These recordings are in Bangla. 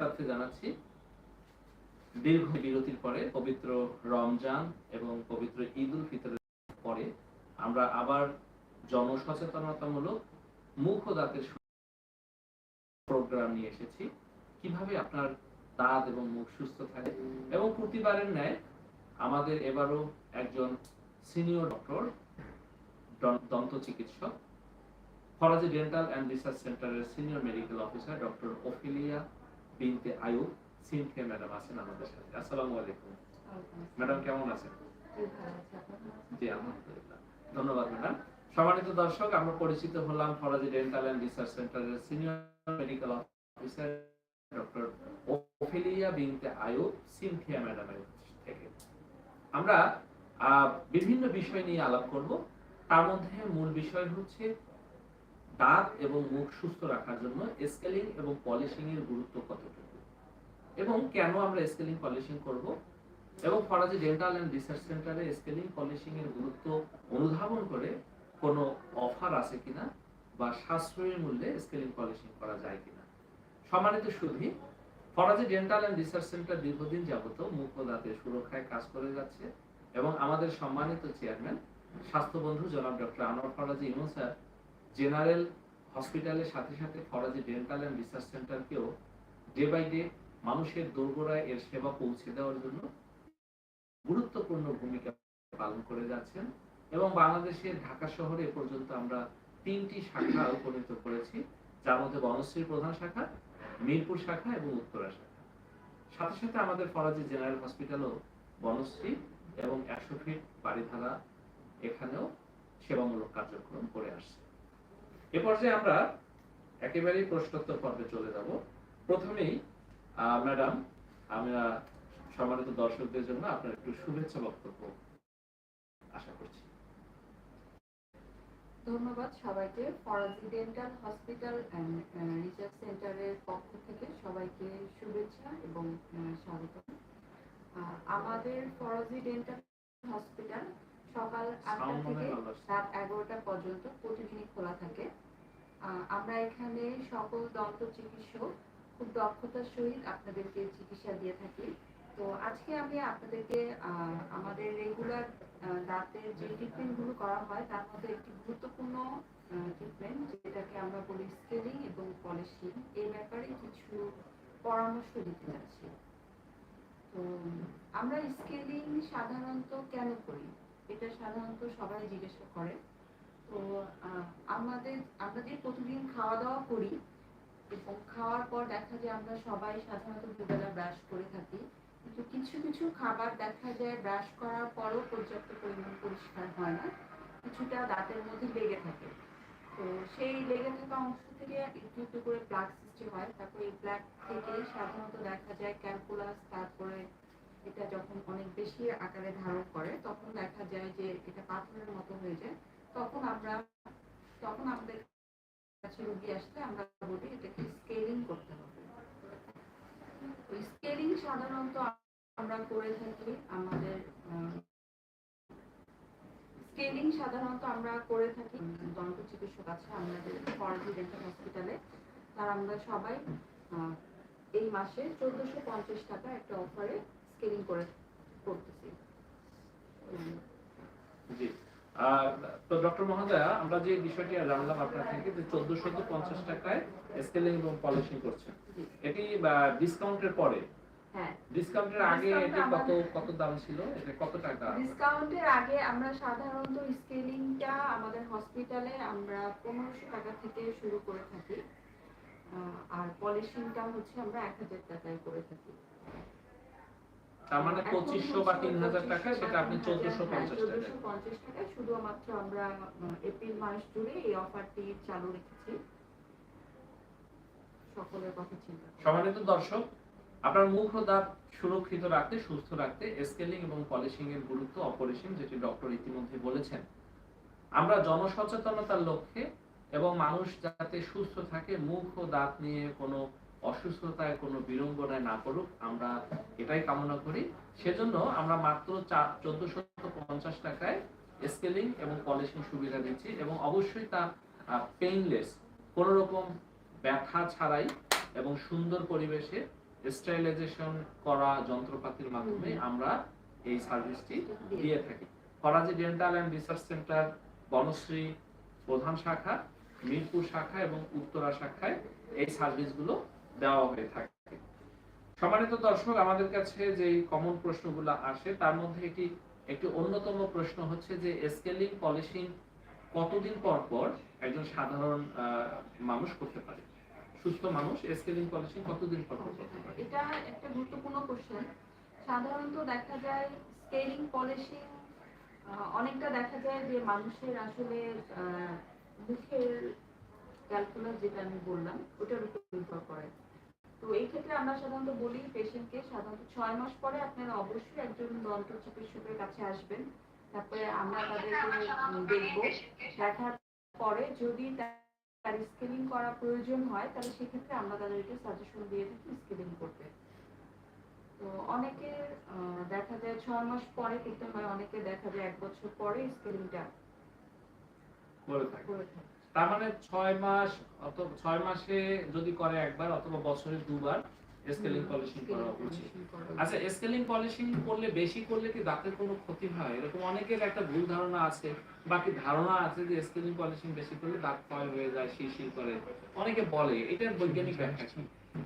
সাথে জানাচ্ছি। দীর্ঘ বিরতির পরে পবিত্র রমজান এবং পবিত্র ঈদ উল ফিতরের পরে আমরা আবার জনসচেতনতামূলক মুখ দাঁতের প্রোগ্রাম নিয়ে এসেছি। কীভাবে আপনার দাঁত এবং মুখ সুস্থ থাকে এবং প্রতিবারের ন্যায় আমাদের এবারও একজন সিনিয়র ডক্টর দন্ত চিকিৎসক ফরাজি ডেন্টাল অ্যান্ড রিসার্চ সেন্টারের senior medical officer doctor Ophelia Binte Ayub Sinthia madam আছেন আমাদের সাথে। আসসালামু আলাইকুম। ম্যাডাম কেমন আছেন? জি, আলহামদুলিল্লাহ। ধন্যবাদ, ম্যাডাম। সম্মানিত দর্শক, আমরা পরিচিত হলাম ফরাজি ডেন্টাল অ্যান্ড রিসার্চ সেন্টারের senior medical officer doctor Ophelia Binte Ayub Sinthia ম্যাডামের থেকে। আমরা বিভিন্ন বিষয় নিয়ে আলাপ করব। তার মধ্যে মূল বিষয় হচ্ছে দাঁত এবং মুখ সুস্থ রাখার জন্য স্কেলিং এবং পলিশিং এর গুরুত্ব কতটুকু? এবং কেন আমরা স্কেলিং পলিশিং করব? এবং ফরাজি ডেন্টাল অ্যান্ড রিসার্চ সেন্টারে স্কেলিং পলিশিং এর গুরুত্ব অনুধাবন করে কোনো অফার আছে কিনা বা সাশ্রয়ী মূল্যে স্কেলিং পলিশিং করা যায় কিনা? সম্মানিত সুধী, Faraji dental and research centre দীর্ঘদিন যাবত মুখ ও দাঁতের সুরক্ষায় কাজ করে যাচ্ছে এবং আমাদের সম্মানিত চেয়ারম্যান স্বাস্থ্য বন্ধু জনাব doctor Anwar Faraji Emon sir general হসপিটালের সাথে সাথে ফরাজি ডেন্টাল অ্যান্ড রিসার্চ সেন্টারকেও ডে বাই ডে মানুষের দোরগোড়ায় এর সেবা পৌঁছে দেওয়ার জন্য গুরুত্বপূর্ণ ভূমিকা পালন করে যাচ্ছেন এবং বাংলাদেশের ঢাকা শহরে এ পর্যন্ত আমরা তিনটি শাখা উপনীত করেছি। যার মধ্যে বনশ্রীর প্রধান শাখা, মিরপুর শাখা এবং উত্তরা শাখা। সাথে সাথে আমাদের ফরাজি জেনারেল হসপিটালও বনশ্রী এবং একশো ফিট বাড়িধারা এখানেও সেবামূলক কার্যক্রম করে আসছে। এ পর্যায়ে আমরা একেবারেই প্রশ্নোত্তর পর্বে চলে যাব। প্রথমেই ম্যাডাম আমরা সম্মানিত দর্শকদের জন্য আপনার একটু শুভেচ্ছা বক্তব্য আশা করছি। ধন্যবাদ সবাইকে। Faraji dental hospital and research সেন্টারের পক্ষ থেকে সবাইকে শুভেচ্ছা এবং স্বাগত আমাদের ফরাজি ডেন্টাল হসপিটাল সকাল আটটা থেকে রাত এগারোটা পর্যন্ত প্রতিদিনই খোলা থাকে। আমরা এখানে সকল দন্ত চিকিৎসক খুব দক্ষতার সহিত আপনাদেরকে চিকিৎসা দিয়ে থাকি। তো আজকে আমি আপনাদেরকে আমাদের রেগুলার দাঁতের যে ট্রিটমেন্টগুলো করা হয়, তার মধ্যে একটি গুরুত্বপূর্ণ ট্রিটমেন্ট যেটাকে আমরা বলি স্কেলিং এবং পলিশিং এই ব্যাপারে কিছু পরামর্শ দিতে যাচ্ছি তো আমরা স্কেলিং সাধারণত কেন করি? এটা সাধারণত সবাই জিজ্ঞাসা করে। তো আমাদের, আমরা যে প্রতিদিন খাওয়া দাওয়া করি, এবং খাওয়ার পর দেখা যায় আমরা সবাই সাধারণত দুবেলা ব্রাশ করে থাকি, কিন্তু কিছু কিছু খাবার দেখা যায় ব্রাশ করার পরও পর্যাপ্ত পরিমাণ পরিষ্কার হয় না, কিছুটা দাঁতের মধ্যে লেগে থাকে। তো সেই লেগে থাকা অংশ থেকে একটু একটু করে প্লাক সৃষ্টি হয়, তারপরে এই প্লাক থেকেই সাধারণত দেখা যায় ক্যালকুলাস, তারপরে এটা যখন অনেক বেশি আকারে ধারণ করে, তখন দেখা যায় যে এটা পাথরের মতো হয়ে যায়। তখন আমরা, তখন আমাদের কাছে রুগী আসলে আমরা বলি এটাকে স্কেলিং করতে হবে। স্কেলিং সাধারণত আমরা করে থাকি আমাদের স্কেলিং সাধারণত আমরা করে থাকি দন্ত চিকিৎসক আছে আমাদের ফরাজি ডেন্টাল হসপিটালে তার আমরা সবাই এই মাসে চোদ্দশো পঞ্চাশ টাকা একটা অফারে স্কেলিং করে করতেছি। জি। তো ডক্টর মহোদয়া আমরা যে বিষয়টি জানলাম আপনার থেকে যে চোদ্দশো পঞ্চাশ টাকায় স্কেলিং এবং পলিশিং করছেন জি। এটি ডিসকাউন্টের পরে? হ্যাঁ। ডিসকাউন্টের আগে এটি কত কত দাম ছিল? এটা কত টাকা? ডিসকাউন্টের আগে আমরা সাধারণত স্কেলিংটা আমাদের হসপিটালে আমরা পনেরোশো টাকা থেকে শুরু করে থাকি। আর পলিশিংটা হচ্ছে আমরা এক হাজার টাকায় করে থাকি। তার মানে পঁচিশশো বা তিন হাজার টাকা সেটা আপনি চোদ্দশো পঞ্চাশ টাকা। 1450 টাকায় শুধুমাত্র আমরা এপ্রিল মাস জুড়ে এই অফারটি চালু রেখেছি। সকলের কথা চিন্তা। সম্মানিত দর্শক আপনার মুখ ও দাঁত সুরক্ষিত রাখতে সুস্থ রাখতে স্কেলিং এবং পলিশিং এর গুরুত্ব অপরিসীম যেটি ডক্টর ইতিমধ্যে বলেছেন। আমরা জনসচেতনতার লক্ষ্যে এবং মানুষ যাতে সুস্থ থাকে মুখ ও দাঁত নিয়ে কোনো অসুস্থতায় কোনো বিড়ম্বনায় না পড়ুক আমরা এটাই কামনা করি। সেজন্য আমরা মাত্র চার চোদ্দশো পঞ্চাশ টাকায় স্কেলিং এবং পলিশিং সুবিধা দিচ্ছি এবং অবশ্যই তা পেইনলেস কোনো রকম ব্যথা ছাড়াই এবং সুন্দর পরিবেশে স্টাইলাইজেশন করা যন্ত্রপাতির মাধ্যমে আমরা এই সার্ভিসটি দিয়ে দিয়ে থাকি। Faraji dental and research centre Banasree প্রধান শাখা মিরপুর শাখা এবং উত্তরা শাখায় এই সার্ভিসগুলো দেওয়া হয়ে থাকে। সম্মানিত দর্শক, আমাদের কাছে যে কমন প্রশ্নগুলো আসে, তার মধ্যে একটি একটি অন্যতম প্রশ্ন হচ্ছে যে স্কেলিং পলিশিং কতদিন পর পর একজন সাধারণ মানুষ করতে পারে? সুস্থ মানুষ স্কেলিং পলিশিং কতদিন পর পর করতে পারে? এটা একটা গুরুত্বপূর্ণ কোশ্চেন সাধারণত দেখা যায় স্কেলিং পলিশিং অনেকটা দেখা যায় যে, মানুষের আসলে মুখের ক্যালকুলাস যেটা আমি বললাম, ওটার উপর নির্ভর করে। তো এই ক্ষেত্রে আমরা সাধারণত বলি পেশেন্টকে সাধারণত ছয় মাস পরে আপনারা অবশ্যই একজন দন্ত চিকিৎসকের কাছে আসবেন। তারপরে আমরা তাদেরকে দেখব। দেখার পরে যদি তার স্কেলিং করা প্রয়োজন হয় তাহলে সেক্ষেত্রে আমরা তাদেরকে সাজেশন দিয়ে থাকি স্কেলিং করতে। তো অনেকে দেখা যায় ছয় মাস পরে করতে হয় অনেকে দেখা যায় এক বছর পরে স্কেলিংটা করে থাকে। তার মানে ছয় মাস অথবা ছয় মাসে যদি করে একবার অথবা বছরে দুবার স্কেলিং পলিশিং করা উচিত। আচ্ছা স্কেলিং পলিশিং করলে বেশি করলে কি দাঁতের কোনো ক্ষতি হয়? এরকম অনেকের একটা ভুল ধারণা আছে বাকি ধারণা আছে যে স্কেলিং পলিশিং বেশি করলে দাঁত ক্ষয় হয়ে যায় শিরশির করে। অনেকে বলে এটার বৈজ্ঞানিক ব্যাখ্যা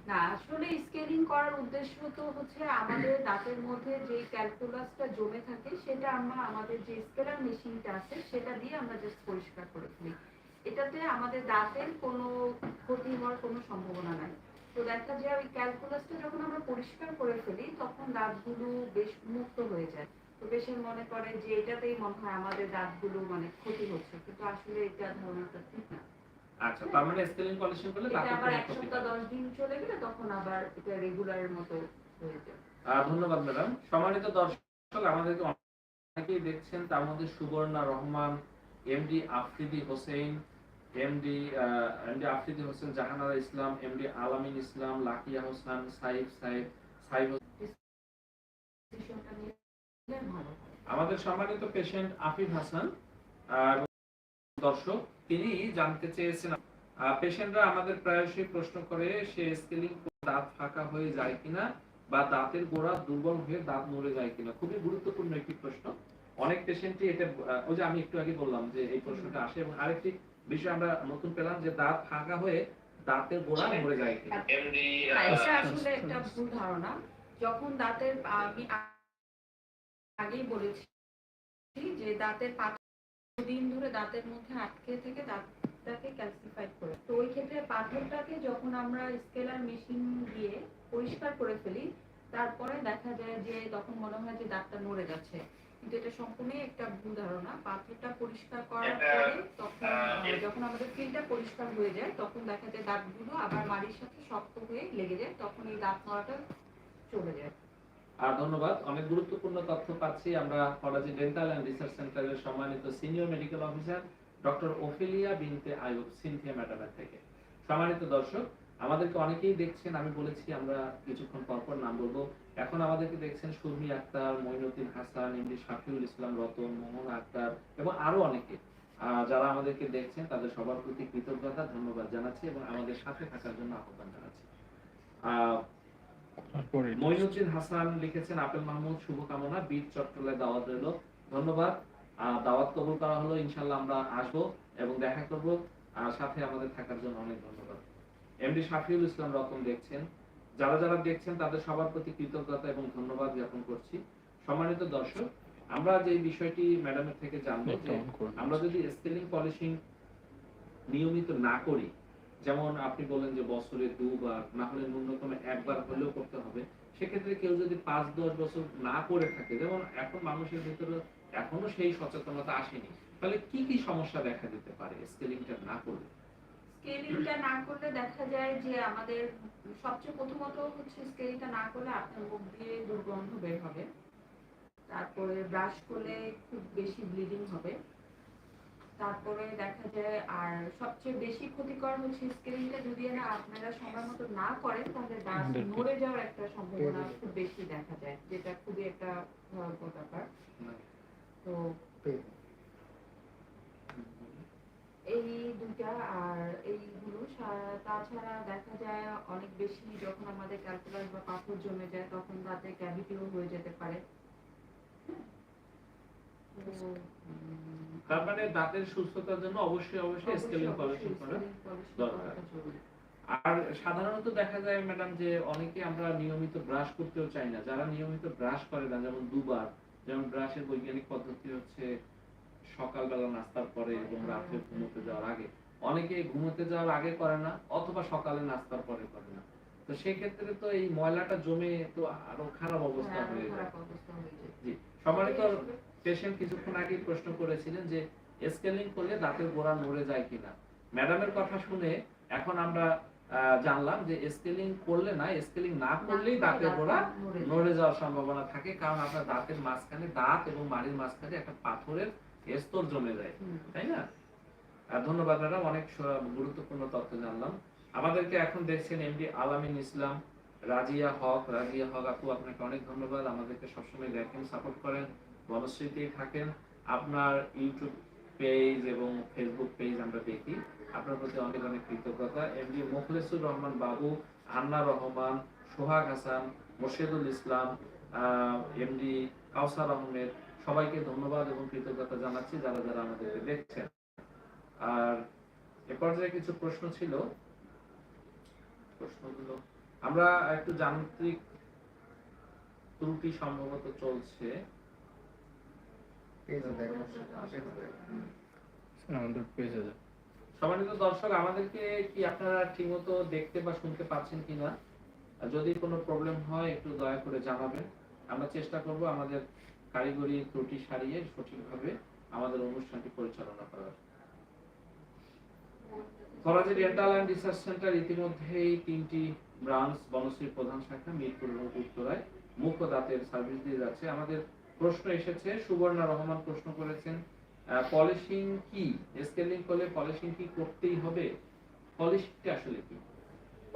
না আসলে স্কেলিং করার উদ্দেশ্য তো হচ্ছে আমাদের দাঁতের মধ্যে যে ক্যালকুলাসটা জমে থাকে সেটা আমরা আমাদের যে স্কেলার মেশিনটা আছে সেটা দিয়ে আমরা জাস্ট পরিষ্কার করে ফেলি। এটাতে আমাদের দাঁতের কোনো ক্ষতি হওয়ার কোনো সম্ভাবনা নাই। তো দেখা যায় ওই ক্যালকুলাসটা যখন আমরা পরিষ্কার করে ফেলি তখন দাঁতগুলো বেশ মুক্ত হয়ে যায়। তো পেশেন্ট মনে করে যে এটাতেই মনে হয় আমাদের দাঁতগুলো মানে ক্ষতি হচ্ছে কিন্তু আসলে এটা ধারণাটা ঠিক না। আচ্ছা তার মানে স্কেলিং করলে দাঁতের আবার এক সপ্তাহ হয় না। দশ দিন চলে গেলে তখন আবার এটা রেগুলারের মতো হয়ে যায়। ধন্যবাদ ম্যাডাম সম্মানিত দর্শক আমাদেরকে অনেকেই দেখছেন তার মধ্যে Subarna Rahman MD Afridi Hossain MD MD Afridi Hossain Jahanara Islam MD Alamin Islam Lakia Hossain Saif Saif হয় আমাদের সম্মানিত পেশেন্ট আফিফ হাসান আহ, দর্শক তিনি জানতে চেয়েছেন পেশেন্টরা আমাদের প্রায়শই প্রশ্ন করে সে স্কেলিং দাঁত ফাঁকা হয়ে যায় কিনা বা দাঁতের গোড়া দুর্বল হয়ে দাঁত মরে যায় কিনা? খুবই গুরুত্বপূর্ণ একটি প্রশ্ন। অনেক পেশেন্টই এটা ওই যে আমি একটু আগে বললাম যে এই প্রশ্নটা আসে এবং আরেকটি বিষয় আমরা নতুন পেলাম যে দাঁত ফাঁকা হয়ে দাঁতের গোড়া মরে যায় এটা আসলে একটা ভুল ধারণা। যখন দাঁতের আমি আগেই বলেছি যে দাঁতের পাথর দিন ধরে দাঁতের মধ্যে আটকে থেকে দাঁতটাকে ক্যালসিফাই করে। তো ওই ক্ষেত্রে পাথরটাকে যখন আমরা স্কেলার মেশিন দিয়ে পরিষ্কার করে ফেলি তারপরে দেখা যায় যে তখন মনে হয় যে দাঁতটা নড়ে যাচ্ছে। কিন্তু এটা সম্পূর্ণই একটা ভুল ধারণা পাথরটা পরিষ্কার করার পরে তখন যখন আমাদের ফিল্ডটা পরিষ্কার হয়ে যায় তখন দেখা যায় দাঁতগুলো আবার মাড়ির সাথে শক্ত হয়ে লেগে যায় তখন এই দাঁত নড়াটা চলে যায়। আর ধন্যবাদ অনেক গুরুত্বপূর্ণ তথ্য পাচ্ছি। আমরা ফরাজি ডেন্টাল অ্যান্ড রিসার্চ সেন্টারের সম্মানিত senior medical officer doctor Ophelia Binte Ayub Sinthia ম্যাডামের থেকে। সম্মানিত দর্শক আমাদেরকে অনেকেই দেখছেন আমি বলেছি আমরা কিছুক্ষণ পর পর নাম বলব। এখন আমাদেরকে দেখছেন সুরমি আক্তার মঈনুদ্দিন হাসান এমডি শাফিউল ইসলাম রতন মোহন আক্তার এবং আরও অনেকে। যারা আমাদেরকে দেখছেন তাদের সবার প্রতি কৃতজ্ঞতা ধন্যবাদ জানাচ্ছি এবং আমাদের সাথে থাকার জন্য আহ্বান জানাচ্ছি। মঈনুদ্দিন হাসান লিখেছেন আপেল মাহমুদ শুভকামনা বীর চট্টলায় দাওয়াত রইল। ধন্যবাদ। দাওয়াত কবুল করা হলো ইনশাল্লাহ আমরা আসব এবং দেখা করব। আর সাথে আমাদের থাকার জন্য অনেক ধন্যবাদ। এমডি শাফিউল ইসলাম রতন দেখছেন। যারা যারা দেখছেন তাদের সবার প্রতি কৃতজ্ঞতা এবং ধন্যবাদ জ্ঞাপন করছি। সম্মানিত দর্শক আমরা যে বিষয়টি ম্যাডামের থেকে জানব যে আমরা যদি স্কেলিং পলিশিং নিয়মিত না করি যেমন আপনি বলেন যে বছরে দুবার না হলে ন্যূনতম একবার হলেও করতে হবে সেক্ষেত্রে কেউ যদি পাঁচ দশ বছর না করে থাকে যেমন এখন মানুষের ভিতরে এখনও সেই সচেতনতা আসেনি তাহলে কি কি সমস্যা দেখা দিতে পারে স্কেলিংটা না করলে? স্কেলিংটা না করলে দেখা যায় যে আমাদের সবচেয়ে প্রথমত হচ্ছে স্কেলিংটা না করলে আপনার মুখ দিয়ে দুর্গন্ধ বের হবে। তারপরে ব্রাশ করলে খুব বেশি ব্লিডিং হবে। তারপরে দেখা যায় আর সবচেয়ে বেশি ক্ষতিকর হচ্ছে স্কেলিংটা যদি না আপনারা সময় মতো না করেন তাহলে দাঁত নড়ে যাওয়ার একটা সম্ভাবনা খুব বেশি দেখা যায় যেটা খুবই একটা ভয়ঙ্কর ব্যাপার। তো এই দুইটা আর এইগুলো তাছাড়া দেখা যায় অনেক বেশি যখন আমাদের ক্যালকুলাস বা পাথর জমে যায় তখন দাঁতে ক্যাভিটিও হয়ে যেতে পারে। তার মানে দাঁতের সুস্থতার জন্য অবশ্যই অবশ্যই অবশ্যই, স্কেলিং পলিশিং করা দরকার। আর সাধারণত দেখা যায় ম্যাডাম যে অনেকে আমরা নিয়মিত ব্রাশ করতেও চাই না। যারা নিয়মিত ব্রাশ করে না যেমন দুবার যেমন ব্রাশের বৈজ্ঞানিক পদ্ধতি হচ্ছে সকালবেলা নাস্তার পরে এবং রাত্রে ঘুমোতে যাওয়ার আগে। অনেকে ঘুমোতে যাওয়ার আগে করে না অথবা সকালে নাস্তার পরে করে না। তো সেক্ষেত্রে তো এই ময়লাটা জমে তো আরও খারাপ অবস্থা হ্যাঁ, হয়ে যায়। জি সম্মানিত পেশেন্ট কিছুক্ষণ আগে প্রশ্ন করেছিলেন যে স্কেলিং করলে দাঁতের গোড়া নড়ে যায় কিনা? ম্যাডামের কথা শুনে এখন আমরা আহ, জানলাম যে স্কেলিং করলে না স্কেলিং না করলেই দাঁতের গোড়া নড়ে নড়ে যাওয়ার সম্ভাবনা থাকে। কারণ আপনার দাঁতের মাঝখানে দাঁত এবং মাড়ির মাঝখানে একটা পাথরের স্তর জমে যায় তাই না? আর ধন্যবাদ ম্যাডাম, অনেক গুরুত্বপূর্ণ তথ্য জানলাম। আমাদেরকে এখন দেখছেন এমডি আলামিন ইসলাম, রাজিয়া হক রাজিয়া হক আপু, আপনাকে অনেক ধন্যবাদ। আমাদেরকে সবসময় দেখেন, সাপোর্ট করেন বনশ্রীতে থাকেন। আপনার ইউটিউব পেজ এবং ফেসবুক পেজ আমরা দেখি। আপনার প্রতি অনেক অনেক কৃতজ্ঞতা। এমডি মুখলেসুর রহমান বাবু, আন্না রহমান, সোহাগ হাসান, মোর্শেদুল ইসলাম এমডি কাউসার আহমেদ সবাইকে ধন্যবাদ এবং কৃতজ্ঞতা জানাচ্ছি যারা যারা আমাদেরকে দেখছেন। আর এ পর্যায়ে কিছু প্রশ্ন ছিল। প্রশ্নগুলো। আমরা একটু যান্ত্রিক ত্রুটি সম্ভবত চলছে। সম্মানিত দর্শক আমাদেরকে কি আপনারা ঠিকমতো দেখতে বা শুনতে পাচ্ছেন কিনা? আর যদি কোনো প্রবলেম হয় একটু দয়া করে জানাবেন। আমরা চেষ্টা করব আমাদের কারিগরি ত্রুটি সারিয়ে সঠিকভাবে আমাদের অনুষ্ঠানটি পরিচালনা করার। ডেন্টাল অ্যান্ড রিসার্চ সেন্টার ইতিমধ্যেই তিনটি ব্রাঞ্চ বনশ্রী প্রধান শাখা মিরপুর এবং উত্তরায় দাঁতের সার্ভিস দিয়ে যাচ্ছে। আমাদের প্রশ্ন এসেছে, সুবর্ণা রহমান প্রশ্ন করেছেন পলিশিং কি? স্কেলিং করলে পলিশিং কি করতেই হবে? পলিশিংটা আসলে কি?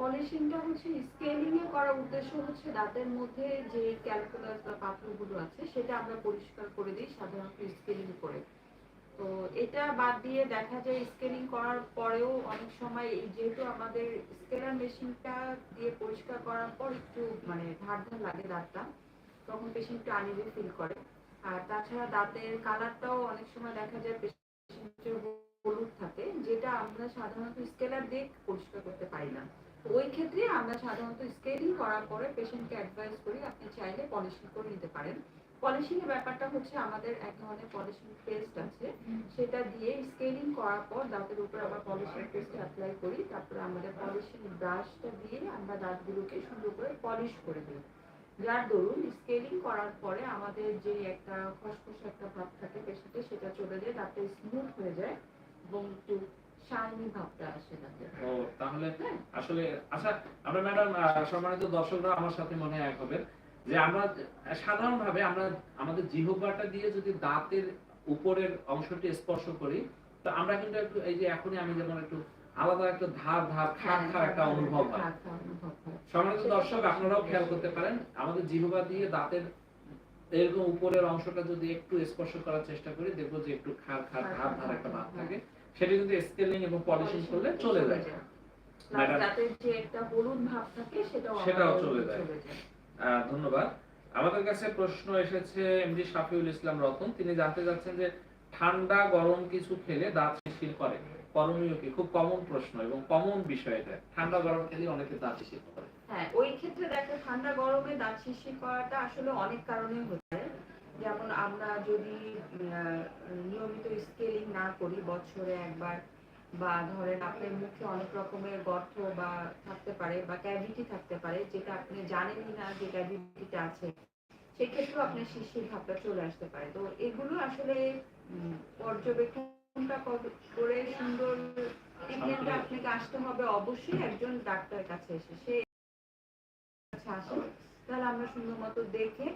পলিশিংটা হচ্ছে স্কেলিং এ করার উদ্দেশ্য হচ্ছে দাঁতের মধ্যে যে ক্যালকুলাস বা পাথরগুলো আছে, সেটা আমরা পরিষ্কার করে দিই সাধারণত স্কেলিং করে। তো এটা বাদ দিয়ে দেখা যায় স্কেলিং করার পরেও অনেক সময় যেহেতু আমাদের স্কেলার মেশিনটা দিয়ে পরিষ্কার করার পর একটু মানে ধার ধার লাগে দাঁতটা, তখন পেশেন্ট একটু আনিজি ফিল করে। আর তাছাড়া দাঁতের কালারটাও অনেক সময় দেখা যায় পেশেন্টের হলুদ থাকে, যেটা আমরা সাধারণত স্কেলার দিয়ে পরিষ্কার করতে পারি না। ওই ক্ষেত্রে আমরা সাধারণত স্কেলিং করার পরে পেশেন্টকে অ্যাডভাইস করি, আপনি চাইলে পলিশিং করে নিতে পারেন। পলিশিং এর ব্যাপারটা হচ্ছে আমাদের এক ধরনের পলিশিং পেস্ট আছে। সেটা দিয়ে স্কেলিং করার পর দাঁতের উপর আবার পলিশিং পেস্ট অ্যাপ্লাই করি। তারপরে আমাদের পলিশিং ব্রাশটা দিয়ে আমরা দাঁতগুলোকে সুন্দর করে পলিশ করে দিই। যার দরুন স্কেলিং করার পরে আমাদের যে একটা খসখসে একটা ভাব থাকে পেশেন্টে সেটা চলে যায়, দাঁতটা স্মুথ হয়ে যায় এবং একটু শাইনি ভাবটা আসে দাঁতে ও তাহলে আসলে আচ্ছা আমরা ম্যাডাম সম্মানিত দর্শকরা আমার সাথে মনে এক হবে যে আমরা সাধারণভাবে আমরা আমাদের জিহ্বাটা দিয়ে যদি দাঁতের উপরের অংশটি স্পর্শ করি তো আমরা কিন্তু একটু এই যে এখনই আমি যেমন একটু আলাদা একটা ধার ধার খার খার একটা অনুভব হয়। অনুভব হয়। সম্মানিত দর্শক আপনারাও খেয়াল করতে পারেন আমাদের জিহ্বা দিয়ে দাঁতের এরকম উপরের অংশটা যদি একটু স্পর্শ করার চেষ্টা করি দেখব যে একটু খার খার ধার ধার একটা ভাব থাকে। সেটা কিন্তু স্কেলিং এবং পলিশিং করলে চলে যায়। ম্যাডাম। দাঁতের যে একটা হলুদ ভাব থাকে সেটাও সেটাও চলে যায়। ধন্যবাদ। আমাদের কাছে প্রশ্ন এসেছে এমডি শাফিউল ইসলাম রতন। তিনি জানতে চাচ্ছেন যে ঠান্ডা গরম কিছু খেলে দাঁত শিরশির করে। করণীয় কি? খুব কমন প্রশ্ন এবং কমন বিষয় এটা। ঠান্ডা গরম খেলে অনেকে দাঁত শিরশির করে। হ্যাঁ ওই ক্ষেত্রে দেখো ঠান্ডা গরমে দাঁত শিরশির করাটা আসলে অনেক কারণে হতে পারে যেমন আমরা যদি নিয়মিত স্কেলিং না করি বছরে একবার বা ধরেন আপনার মুখে অনেক রকমের গর্ত বা থাকতে পারে বা ক্যাভিটি থাকতে পারে, যেটা আপনি জানেনই না যে ক্যাভিটিটা আছে, সেক্ষেত্রেও আপনার শিরশির ভাবটা চলে আসতে পারে। তো এগুলো আসলে পর্যবেক্ষণটা কর- সুন্দর ট্রিটমেন্টটা আপনাকে আসতে হবে অবশ্যই একজন ডাক্তারের কাছে এসে। সে কাছে আসে তাহলে আমরা সুন্দর মতো দেখে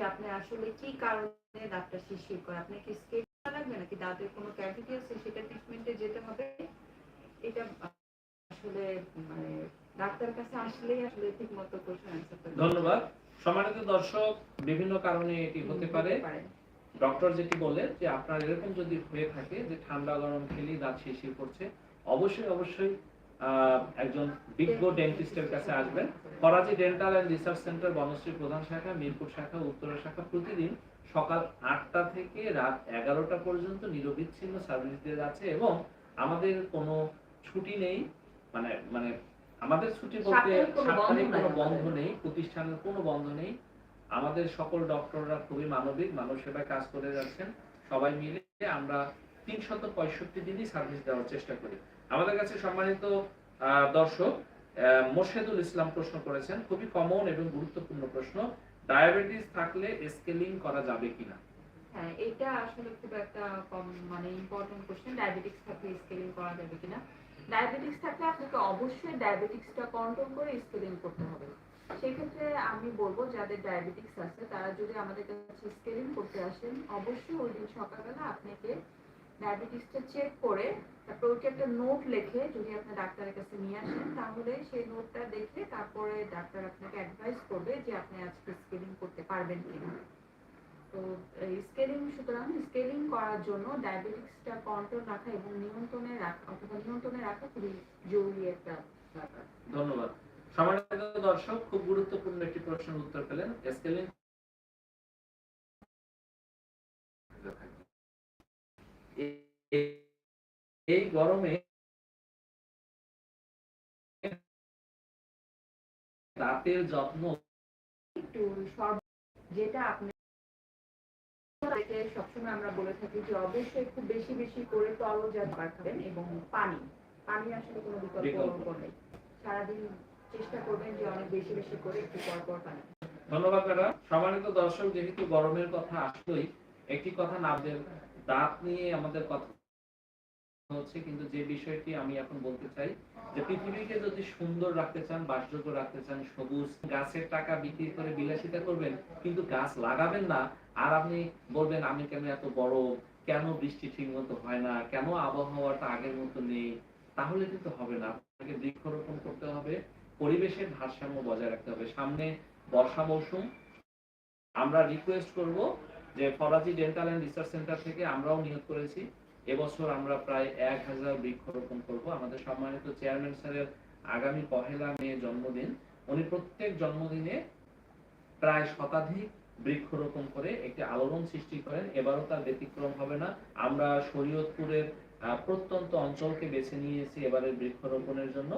আপনি আসলে কি কারণে দাঁতটা শিরশির করে? আপনি কি স্কেল লাগবে নাকি দাঁতের কোনো ক্যাভিটি আছে? সেটা ট্রিটমেন্টে যেতে হবে। এটা আসলে মানে ডাক্তারের কাছে আসলেই আসলে ঠিক মতো কোশ্চেন অ্যান্সার ধন্যবাদ। সম্মানিত দর্শক বিভিন্ন কারণে এটি হতে পারে। ডক্টর যেটি বললেন যে আপনার এরকম যদি হয়ে থাকে যে ঠান্ডা গরম খেলেই দাঁত শিরশির করছে অবশ্যই অবশ্যই একজন বিজ্ঞ ডেন্টিস্টের কাছে আসবেন। Faraji dental and research centre Banasree প্রধান শাখা মিরপুর শাখা উত্তরা শাখা প্রতিদিন সকাল আটটা থেকে রাত এগারোটা পর্যন্ত নিরবিচ্ছিন্ন সার্ভিস দিয়ে যাচ্ছে এবং আমাদের কোনো ছুটি নেই। মানে মানে আমাদের ছুটি বলতে সাপ্তাহিক কোনো বন্ধ। নেই প্রতিষ্ঠানের কোনো বন্ধ নেই। আমাদের সকল ডক্টররা খুবই মানবিক মানব সেবায় কাজ করে যাচ্ছেন। সবাই মিলে আমরা তিনশত পঁয়ষট্টি দিনই সার্ভিস দেওয়ার চেষ্টা করি। আমাদের কাছে সম্মানিত দর্শক মোর্শেদুল ইসলাম প্রশ্ন করেছেন, খুবই কমন এবং গুরুত্বপূর্ণ প্রশ্ন ডায়াবেটিস থাকলে স্কেলিং করা যাবে কিনা? হ্যাঁ এটা আসলে খুব একটা কম মানে ইম্পর্টেন্ট কোশ্চেন ডায়াবেটিক্স থাকলে স্কেলিং করা যাবে কিনা? ডায়াবেটিক্স থাকলে আপনাকে অবশ্যই কন্ট্রোল করে স্কেলিং করতে হবে। সেক্ষেত্রে আমি বলব, যাদের ডায়াবেটিক্স আছে, তারা যদি আমাদের কাছে স্কেলিং করতে আসেন, অবশ্যই ওই দিন সকালবেলা আপনাকে ডায়াবেটিক্সটা চেক করে তারপর ওইটা একটা নোট লিখে যদি আপনি ডাক্তারের কাছে নিয়ে আসেন, তাহলে সেই নোটটা দেখে তারপরে ডাক্তার আপনাকে অ্যাডভাইস করবে যে আপনি আজকে স্কেলিং করতে পারবেন কিনা। তো স্কেলিং সুতরাং স্কেলিং করার জন্য ডায়াবেটিক্সটা কন্ট্রোল রাখা এবং নিয়ন্ত্রণে রাখা, অথবা নিয়ন্ত্রণে রাখা খুবই জরুরি একটা ব্যাপার। ধন্যবাদ। সম্মানিত দর্শক, খুব গুরুত্বপূর্ণ একটি প্রশ্নের উত্তর পেলেন। স্কেলিং এই গরমে দাঁতের যত্ন একটু যেটা আপনি সবসময় আমরা বলে থাকি যে অবশ্যই খুব বেশি বেশি করে তরলজাত খাবেন এবং পানি। পানি আসলে কোনো বিকল্প। নেই। সারাদিন চেষ্টা করবেন যে অনেক বেশি বেশি করে একটু পর পর পানি ধন্যবাদ ম্যাডাম সম্মানিত দর্শক যেহেতু গরমের কথা আসলোই একটি কথা না আমাদের দাঁত নিয়ে আমাদের কথা হচ্ছে, কিন্তু যে বিষয়টি আমি এখন বলতে চাই, যে পৃথিবীকে যদি সুন্দর রাখতে চান, বাসযোগ্য রাখতে চান, সবুজ গাছের টাকা বিক্রি করে বিলাসিতা করবেন, কিন্তু গাছ লাগাবেন না, আর আপনি বলবেন, আমি কেন এত বড়? কেন বৃষ্টি ঠিক মতো হয় না? কেন আবহাওয়াটা আগের মতো নেই? তাহলে কিন্তু হবে না। আপনাকে বৃক্ষরোপণ করতে হবে, পরিবেশের ভারসাম্য বজায় রাখতে হবে। সামনে বর্ষা মৌসুম আমরা রিকোয়েস্ট করব যে Faraji dental and research centre থেকে আমরাও নিয়োগ করেছি। এবছর আমরা প্রায় এক হাজার বৃক্ষরোপণ করব। আমাদের সম্মানিত চেয়ারম্যান স্যারের আগামী পহেলা মে জন্মদিন। উনি প্রত্যেক জন্মদিনে প্রায় শতাধিক বৃক্ষরোপণ করে একটি আলোড়ন সৃষ্টি করেন। এবারও তার ব্যতিক্রম হবে না। আমরা শরীয়তপুরের প্রত্যন্ত অঞ্চলকে বেছে নিয়েছি এবারের বৃক্ষরোপণের জন্য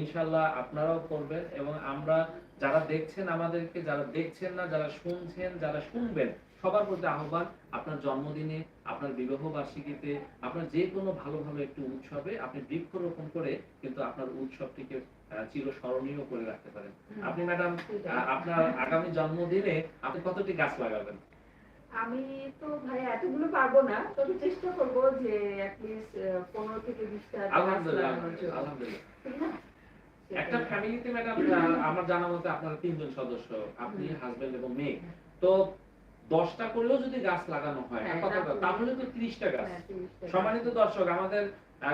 ইনশাল্লাহ আপনারাও করবেন এবং আমরা যারা দেখছেন আমাদেরকে, যারা দেখছেন না, যারা শুনছেন, যারা শুনবেন সবার প্রতি আহ্বান আপনার জন্মদিনে আপনার বিবাহ বার্ষিকীতে আপনার যে কোনো ভালো ভালো একটি উৎসবে আপনি বৃক্ষরোপণ করে কিন্তু আপনার উৎসবটিকে চিরস্মরণীয় করে রাখতে পারেন। আপনি ম্যাডাম আপনার আগামী জন্মদিনে আপনি কতটি গাছ লাগাবেন? আমি তো ভাই এতগুলো পারব না তবে চেষ্টা করব যে অ্যাটলিস্ট পনেরো থেকে বিশটা গাছ আলহামদুলিল্লাহ আলহামদুলিল্লাহ। একটা ফ্যামিলিতে ম্যাডাম আমার জানা মতে আপনারা তিনজন সদস্য আপনি হাজবেন্ড এবং মেয়ে। তো দশটা করেও যদি গাছ লাগানো হয় হ্যাঁ, তাহলে- তো ত্রিশটা গাছ। হ্যাঁ, সম্মানিত দর্শক আমাদের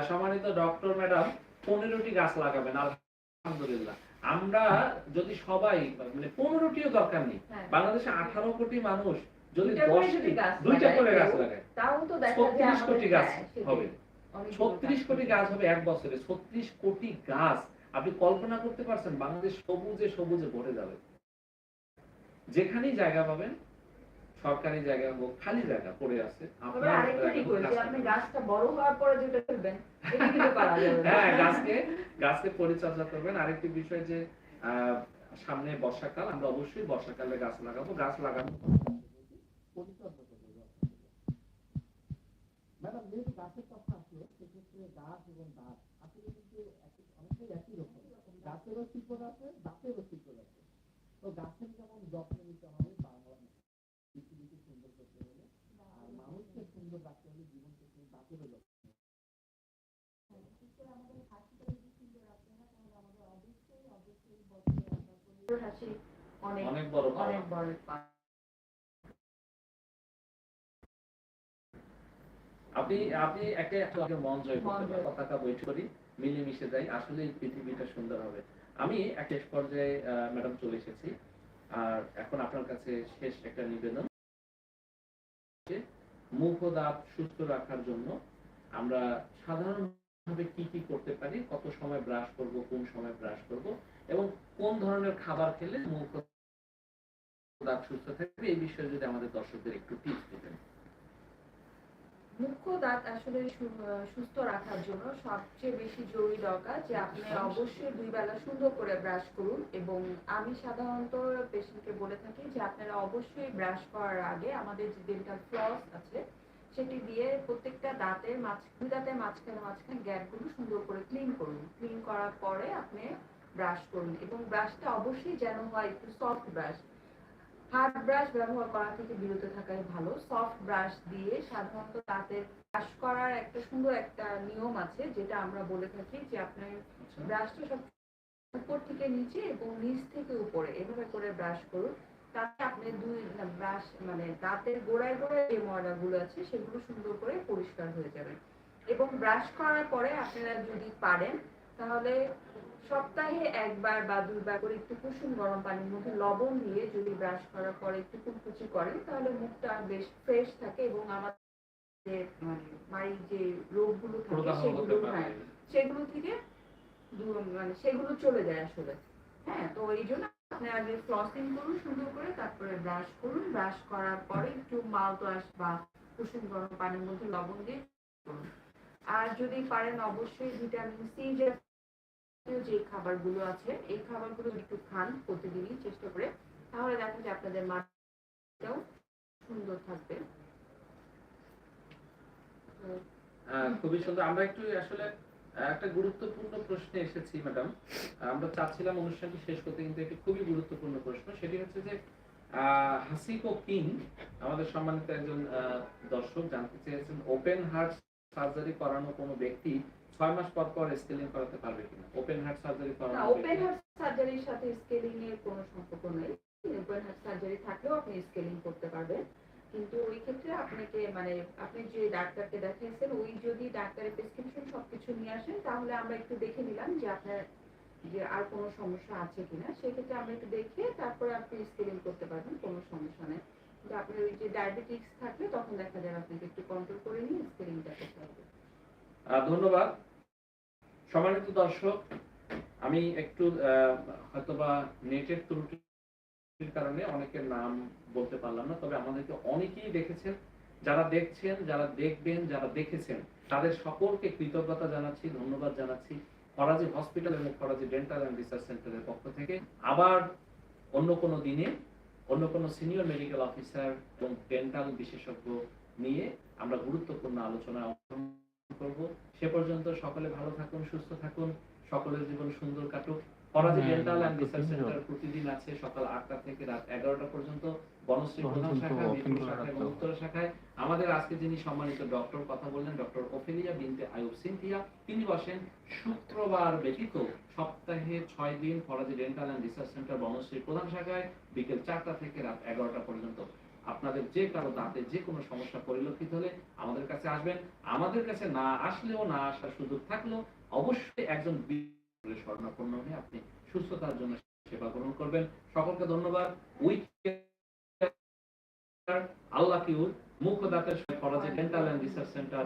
সম্মানিত ডক্টর ম্যাডাম পনেরোটি গাছ লাগাবেন আলহামদুলিল্লাহ। আমরা যদি সবাই মানে পনেরোটিও দরকার নেই। হ্যাঁ। বাংলাদেশে আঠারো কোটি মানুষ যদি দুইটা করে দশটি গাছ দুইটা লাগায় করে গাছ ছত্রিশ কোটি গাছ হ্যাঁ, হবে। ছত্রিশ কোটি গাছ হবে এক বছরে ছত্রিশ কোটি গাছ। আপনি কল্পনা করতে পারছেন বাংলাদেশ সবুজে সবুজে ভরে যাবে। যেখানেই জায়গা পাবেন সরকারি জায়গা হোক খালি জায়গা পড়ে আছে। আপনি। গাছটা বড় হওয়ার পরে যেটা। হ্যাঁ গাছকে গাছকে পরিচর্যা করবেন। আরেকটি বিষয় যে সামনে বর্ষাকাল আমরা অবশ্যই বর্ষাকালে গাছ লাগাবো। গাছ লাগানো ম্যাডাম যেহেতু গাছের কথা আসলো সেক্ষেত্রে গাছ এবং দাঁত আসলে কিন্তু অনেকটাই একই রকম। গাছেরও শিকড় আছে দাঁতেরও আছে। তো গাছের যেমন যত্ন নিতে হবে বাংলা পৃথিবীকে সুন্দর করতে হলে আর মানুষকে সুন্দর রাখতে হলে জীবন থেকে দাঁতেরও যত্ন হাসি অনেক অনেক বড় অনেক বড় আপনি আপনি একটা একটু মন জয় করতে পতাকা করি মিলেমিশে যাই আসলে পৃথিবীটা সুন্দর হবে। আমি একটা শেষ পর্যায়ে ম্যাডাম চলে এসেছি আর এখন আপনার কাছে শেষ একটা নিবেদন। মুখ ও দাঁত সুস্থ রাখার জন্য আমরা সাধারণভাবে কি কি করতে পারি কত সময় ব্রাশ করব কোন সময় ব্রাশ করব এবং কোন ধরনের খাবার খেলে মুখ দাঁত সুস্থ থাকবে এই বিষয়ে যদি আমাদের দর্শকদের একটু টিপস দিতেন। মুখ্য দাঁত আসলে সুস্থ রাখার জন্য সবচেয়ে বেশি জরুরি দরকার যে আপনি অবশ্যই দুই বেলা সুন্দর করে ব্রাশ করুন এবং আমি সাধারণত পেশেন্টকে বলে থাকি যে আপনারা অবশ্যই ব্রাশ করার আগে আমাদের যে ডেন্টাল ফ্লস আছে সেটি দিয়ে প্রত্যেকটা দাঁতের মাঝ দুই দাঁতের মাঝখানে মাঝখানে গ্যাপগুলো সুন্দর করে ক্লিন করুন। ক্লিন করার পরে আপনি ব্রাশ করুন এবং ব্রাশটা অবশ্যই যেন হয় একটু সফট ব্রাশ হার্ড ব্রাশ ব্যবহার করা থেকে বিরত থাকাই ভালো। সফট ব্রাশ দিয়ে সাধারণত দাঁতের ব্রাশ করার একটা সুন্দর একটা নিয়ম আছে যেটা আমরা বলে থাকি যে আপনার আচ্ছা। ব্রাশটা সব উপর থেকে নিচে এবং নিচ থেকে উপরে। এভাবে করে ব্রাশ করুন। তাতে আপনি দুই ব্রাশ মানে দাঁতের গোড়ায় গোড়ায় যে ময়লাগুলো আছে সেগুলো সুন্দর করে পরিষ্কার হয়ে যাবে। এবং ব্রাশ করার পরে আপনারা যদি পারেন তাহলে সপ্তাহে একবার বা দুইবার করে একটু কুসুম গরম পানির মধ্যে লবণ দিয়ে যদি ব্রাশ করার পরে একটু কুচকুচি করেন তাহলে মুখটা বেশ ফ্রেশ থাকে এবং আমাদের মানে মাড়ির যে রোগগুলো থাকে সেগুলো হ্যাঁ সেগুলো থেকে মানে সেগুলো চলে যায় আসলে। হ্যাঁ তো এই জন্য আপনি আগে ফ্লসিং করুন, সুন্দর করে, তারপরে ব্রাশ করুন। ব্রাশ করার পরে একটু মাউথ ওয়াশ বা কুসুম গরম পানির মধ্যে লবণ দিয়ে আর যদি পারেন অবশ্যই ভিটামিন সি জাতীয় যে খাবারগুলো আছে, এই খাবারগুলো একটু খান প্রতিদিনই চেষ্টা করে। তাহলে দেখা যে আপনাদের মাথাটাও সুন্দর থাকবে। খুবই সুন্দর। আমরা একটু আসলে একটা গুরুত্বপূর্ণ প্রশ্নে এসেছি ম্যাডাম আমরা চাচ্ছিলাম অনুষ্ঠানটি শেষ করতে কিন্তু একটি খুবই গুরুত্বপূর্ণ প্রশ্ন। সেটি হচ্ছে যে হাসিকো কিং আমাদের সম্মানিত একজন দর্শক জানতে চেয়েছেন ওপেন হার্ট সার্জারি করানো কোনো ব্যক্তি ছয় মাস পর পর স্কেলিং করাতে পারবে কিনা? ওপেন হার্ট সার্জারি করানো ওপেন হার্ট সার্জারির সাথে স্কেলিং এর কোনো সম্পর্ক নেই। ওপেন হার্ট সার্জারি থাকলেও আপনি স্কেলিং করতে পারবেন। কিন্তু ওই ক্ষেত্রে আপনাকে মানে আপনি যে ডাক্তারকে দেখাইছেন ওই যদি ডাক্তারের প্রেসক্রিপশন সবকিছু নিয়ে আসেন তাহলে আমরা একটু দেখে নিলাম যে আপনার যে আর কোনো সমস্যা আছে কিনা। সেক্ষেত্রে আমরা একটু দেখে তারপরে আপনি স্কেলিং করতে পারবেন, কোনো সমস্যা নেই। কিন্তু আপনার ওই যে ডায়াবেটিক্স থাকলে তখন দেখা যাবে আপনাকে একটু কন্ট্রোল করে নিয়ে স্কেলিংটা করতে হবে। ধন্যবাদ। সম্মানিত দর্শক, আমি একটু হয়তোবা নেটের ত্রুটির কারণে অনেকের নাম বলতে পারলাম না, তবে আমাদেরকে অনেকেই দেখেছেন। যারা দেখছেন, যারা দেখবেন, যারা দেখেছেন তাদের সকলকে কৃতজ্ঞতা জানাচ্ছি, ধন্যবাদ জানাচ্ছি ফরাজি হসপিটাল এবং ফরাজি ডেন্টাল অ্যান্ড রিসার্চ সেন্টারের পক্ষ থেকে। আবার অন্য কোনো দিনে অন্য কোনো সিনিয়র মেডিকেল অফিসার এবং ডেন্টাল বিশেষজ্ঞ নিয়ে আমরা গুরুত্বপূর্ণ আলোচনা করব। সে পর্যন্ত সকলে ভালো থাকুন, সুস্থ থাকুন, সকলের জীবন সুন্দর কাটুক। ফরাজি হ্যাঁ, ডেন্টাল অ্যান্ড রিসার্চ সেন্টার প্রতিদিন আছে সকাল আটটা থেকে রাত এগারোটা পর্যন্ত বনশ্রী প্রধান কিন্তু শাখায় open মিরপুর করে শাখায় এবং রাখতে শাখায় আমাদের আজকে যিনি সম্মানিত ডক্টর কথা বললেন ডক্টর ওফেলিয়া বিনতে আয়ুব সিনথিয়া তিনি বসেন শুক্রবার ব্যতীত সপ্তাহে ছয় দিন Faraji dental and research centre Banasree প্রধান শাখায় বিকেল চারটা থেকে রাত এগারোটা পর্যন্ত। আপনাদের যে কারও দাঁতে যে কোনো সমস্যা পরিলক্ষিত হলে আমাদের কাছে আসবেন। আমাদের কাছে না আসলেও না আসার সুযোগ থাকলেও অবশ্যই একজন শরণাপন্ন হয়ে আপনি সুস্থতার জন্য সেবা গ্রহণ করবেন। সকলকে ধন্যবাদ। উইক আল্লাহ কিউর মুখ ও দাঁতের Faraji dental and research centre